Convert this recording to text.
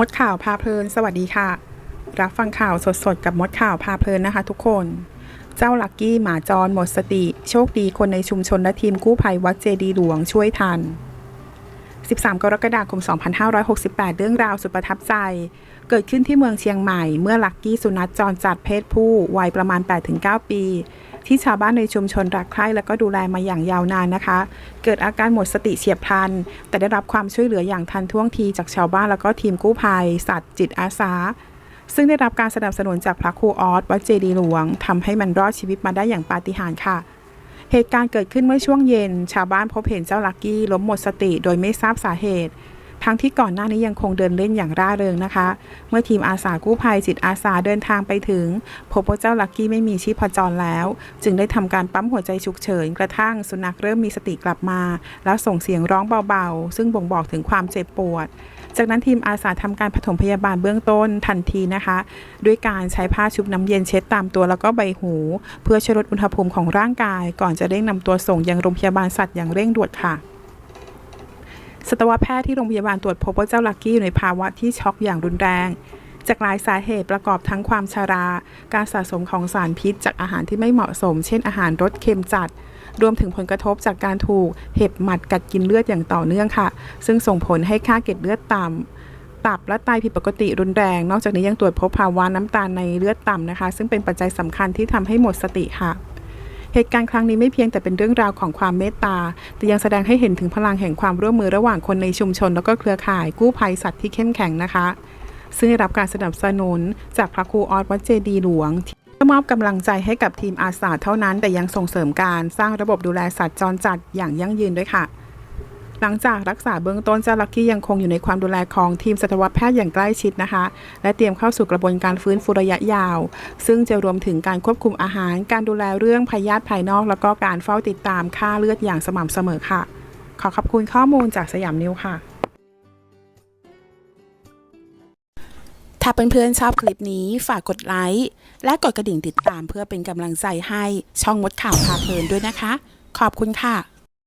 มดข่าวพาเพลิน สวัสดีค่ะ รับฟังข่าวสดๆ กับมดข่าวพาเพลินนะคะทุกคน เจ้าลักกี้หมาจรหมดสติ โชคดีคนในชุมชนและทีมกู้ภัยวัดเจดีหลวงช่วยทัน 13 กรกฎาคม 2568 เรื่องราวสุดประทับใจ เกิดขึ้นที่เมืองเชียงใหม่ เมื่อลักกี้สุนัขจรจัดเพศผู้วัยประมาณ 8-9 ปี ที่ชาวบ้านในชุมชนรักใคร่และก็ดูแลมาอย่างยาวนานนะคะ เกิดอาการหมดสติเฉียบพลัน แต่ได้รับความช่วยเหลืออย่างทันท่วงทีจากชาวบ้านแล้วก็ทีมกู้ภัย สัตว์ จิตอาสา ซึ่งได้รับการสนับสนุนจากพระครูออสวัดเจดีหลวงทำให้มันรอดชีวิตมาได้อย่างปาฏิหาริย์ค่ะเหตุการณ์เกิดขึ้นเมื่อช่วงเย็น ชาวบ้านพบเห็นเจ้าลักกี้ล้มหมดสติโดยไม่ทราบสาเหตุ ทั้งที่ก่อนหน้านี้ยังคงเดินเล่นอย่างร่าเริงนะคะ เมื่อทีมอาสากู้ภัยจิตอาสาเดินทางไปถึง พบว่าเจ้าลักกี้ไม่มีชีพจรแล้ว จึงได้ทำการปั๊มหัวใจฉุกเฉิน กระทั่งสุนัขเริ่มมีสติกลับมา แล้วส่งเสียงร้องเบาๆ ซึ่งบ่งบอกถึงความเจ็บปวด จากนั้นทีมอาสาทำการปฐมพยาบาลเบื้องต้นทันทีนะคะ ด้วยการใช้ผ้าชุบน้ำเย็นเช็ดตามตัวแล้วก็ใบหู เพื่อช่วยลดอุณหภูมิของร่างกาย ก่อนจะเร่งนำตัวส่งยังโรงพยาบาลสัตว์อย่างเร่งด่วนค่ะ สัตวแพทย์ที่โรงพยาบาลตรวจพบว่าเจ้าลักกี้อยู่ในภาวะที่ช็อกอย่างรุนแรง จากหลายสาเหตุประกอบทั้งความชารา การสะสมของสารพิษจากอาหารที่ไม่เหมาะสม เช่นอาหารรสเค็มจัด รวมถึงผลกระทบจากการถูกเห็บหมัดกัดกินเลือดอย่างต่อเนื่องค่ะ ซึ่งส่งผลให้ค่าเกล็ดเลือดต่ำตับและไตผิดปกติรุนแรง นอกจากนี้ยังตรวจพบภาวะน้ำตาลในเลือดต่ำนะคะ ซึ่งเป็นปัจจัยสำคัญที่ทำให้หมดสติค่ะ เหตุการณ์ครั้งนี้ไม่เพียงแต่เป็นเรื่องราวของความเมตตา แต่ยังแสดงให้เห็นถึงพลังแห่งความร่วมมือระหว่างคนในชุมชน แล้วก็เครือข่ายกู้ภัยสัตว์ที่เข้มแข็งนะคะ ซึ่งได้รับการสนับสนุนจากพระครูออสวัดเจดีหลวงที่มอบกำลังใจให้กับทีมอาสาเท่านั้น แต่ยังส่งเสริมการสร้างระบบดูแลสัตว์จรจัดอย่างยั่งยืนด้วยค่ะ หลังจากรักษาเบื้องต้นเจ้าลักกี้ยังคงอยู่ในความดูแลของทีมสัตวแพทย์อย่างใกล้ชิดนะคะ และเตรียมเข้าสู่กระบวนการฟื้นฟูระยะยาว ซึ่งจะรวมถึงการควบคุมอาหาร การดูแลเรื่องพยาธิภายนอก แล้วก็การเฝ้าติดตามค่าเลือดอย่างสม่ำเสมอค่ะ ขอขอบคุณข้อมูลจากสยามนิวค่ะถ้าเพื่อนๆชอบคลิปนี้ฝากกดไลค์และกดกระดิ่งติดตามเพื่อเป็นกำลังใจให้ช่องมดข่าวพาเพลินด้วยนะคะ ขอบคุณค่ะ